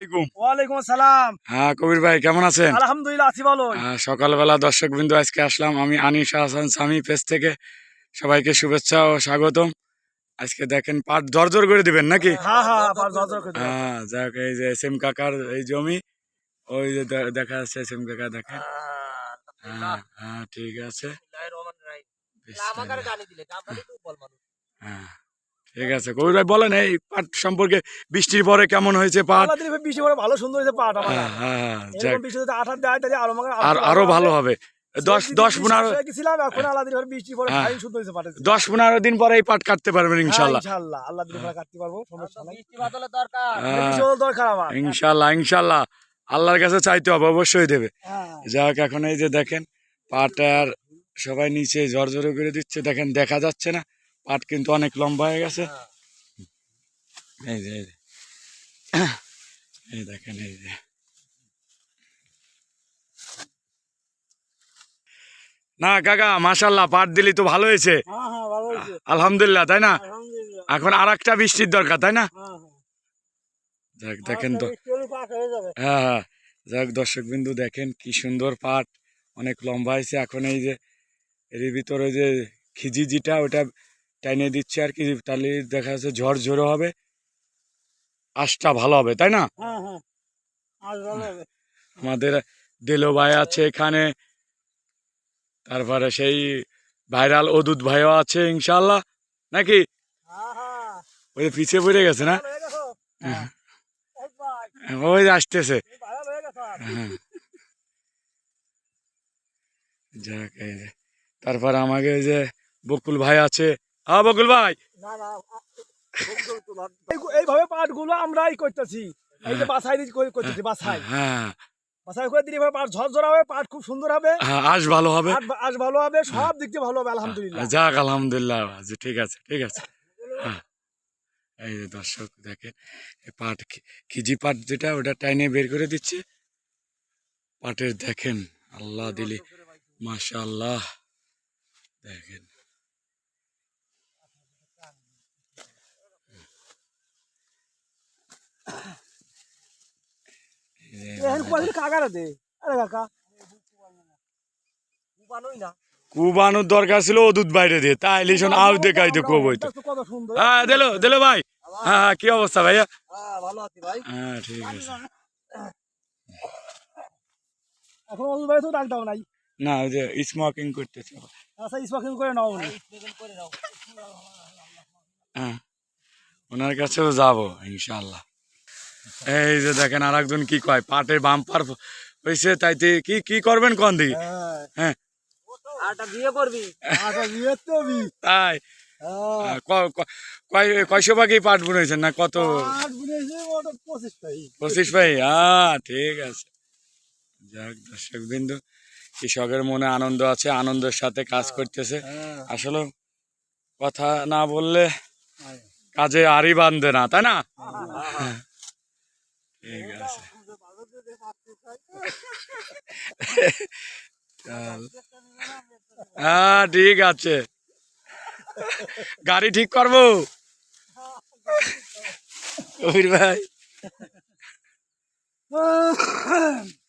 আলাইকুম। ওয়ালাইকুম আসসালাম। হ্যাঁ কবির ভাই কেমন আছেন? আলহামদুলিল্লাহ আছি ভালো। সকালবেলা দর্শক বিন্দু আজকে আসলাম আমি আনিস হাসান সামি পেজ থেকে। সবাইকে শুভেচ্ছা ও স্বাগতম। আজকে দেখেন পাট জর্জর করে দিবেন নাকি? হ্যাঁ হ্যাঁ। হ্যাঁ যাক এই যে এস এম কাকার এই জমি ওই যে দেখা যাচ্ছে এস এম কাকা দেখেন। হ্যাঁ হ্যাঁ ঠিক আছে। হ্যাঁ। ঠিক আছে। কবির ভাই বলেন এই পাট সম্পর্কে বৃষ্টির পরে কেমন হয়েছে পাট বৃষ্টি পরে ভালো সুন্দর হয়েছে পাট হ্যাঁ হ্যাঁ হ্যাঁ, আরও আর আরও ভালো হবে। দশ দশ পনেরো এখন আল্লাহ দিলে বৃষ্টি পরে হ্যাঁ। পাটের দশ পনেরো দিন পরে এই পাট কাটতে পারবেন ইনশাল্লাহ। ইনশাআল্লাহ আল্লাহ দিলে পরে কাটতে পারব সমস্যা নাই। হ্যাঁ, বৃষ্টি হলো দরকার আমার। ইনশাল্লাহ ইনশাল্লাহ। আল্লাহর কাছে চাইতে হবে অবশ্যই দেবে। হ্যাঁ। যাক এখন এই যে দেখেন পাট আর সবাই নিচে জর্জরে করে দিচ্ছে দেখেন দেখা যাচ্ছে না। পাট কিন্তু অনেক লম্বা হয়ে গেছে। এই যে এই যে। এই দেখেন এই যে। না কাকা মাশাল্লাহ পাট দিলি তো ভালো হয়েছে। হ্যাঁ হ্যাঁ ভালো হয়েছে। আলহামদুলিল্লাহ তাই না? এখন আর একটা বৃষ্টির দরকার তাই না? হ্যাঁ হ্যাঁ। যাক দেখেন তো। হয়ে হ্যাঁ হ্যাঁ। যাক দর্শক বিন্দু দেখেন কি সুন্দর পাট। অনেক লম্বা হয়েছে। এখন এই যে এর ভিতরে যে খিজিজিটা ওটা টাইনে দিচ্ছে আর কি তাহলে দেখা যাচ্ছে ঝড় ঝড়ো হবে। আশটা ভালো হবে তাই না? হ্যাঁ হ্যাঁ আমাদের দেলো ভাই আছে এখানে। তারপরে সেই ভাইরাল অদুত ভাইও আছে ইনশাল্লাহ নাকি? হ্যাঁ ওই পিছিয়ে পড়ে গেছে না। ওই আসতেছে। যাক তারপর আমাকে যে বকুল ভাই আছে হ্যাঁ বকুল ভাই। না না এই- এইভাবে পাটগুলো আমরাই করতেছি। এই যে বাছাই করতেছি বাছাই। হ্যাঁ। বাছাই করে দিলে পাট ঝরঝরা হবে পাট খুব সুন্দর হবে। হ্যাঁ ভালো হবে। ভালো হবে সব দিক দিয়ে ভালো হবে আলহামদুলিল্লাহ। যাক আলহামদুলিল্লাহ ঠিক আছে ঠিক আছে। হ্যাঁ। এই যে দর্শক দেখেন পাট কিজি পাট যেটা ওটা টাইনে বের করে দিচ্ছে। পাটের দেখেন আল্লাহ দিলি মাশাআল্লাহ। দেখেন এই যে এখন কুয়াশা কাকারে দে। আরে কাকা। কুবানোর দরকার ছিল ওদুত বাইরে দিয়ে তাইলে শোন আউ দেখাই দে কব হইতো দেখছ কত সুন্দর হ্যাঁ দিলো দিলো ভাই। হ্যাঁ হ্যাঁ কি অবস্থা ভাইয়া? হ্যাঁ ভালো আছি ভাই হ্যাঁ ঠিক আছে। এখন ওই ভাই তো ডাক দাও নাই। না ওই যে স্মোকিং করতেছে। আচ্ছা স্পোকিং করে নাও হ্যাঁ। ওনার কাছেও যাব ইনশাল্লাহ এই যে দেখেন আর একজন কি কয় পাটের বাম্পার হয়েছে তাইতে কি কি করবেন কোন দিকে? হ্যাঁ। হ্যাঁ তাই? হ্যাঁ। কয়শো ভাগই পাট বুনেছেন না কত? পঁচিশ পাই হ্যাঁ ঠিক আছে। যাক দর্শক বিন্দু কৃষকের মনে আনন্দ আছে আনন্দের সাথে কাজ করতেছে। হ্যাঁ। আসলে কথা না বললে কাজে আরই বাঁধবে না তাই না? ঠিক আছে। হ্যাঁ ঠিক আছে। গাড়ি ঠিক করব? কবির ভাই।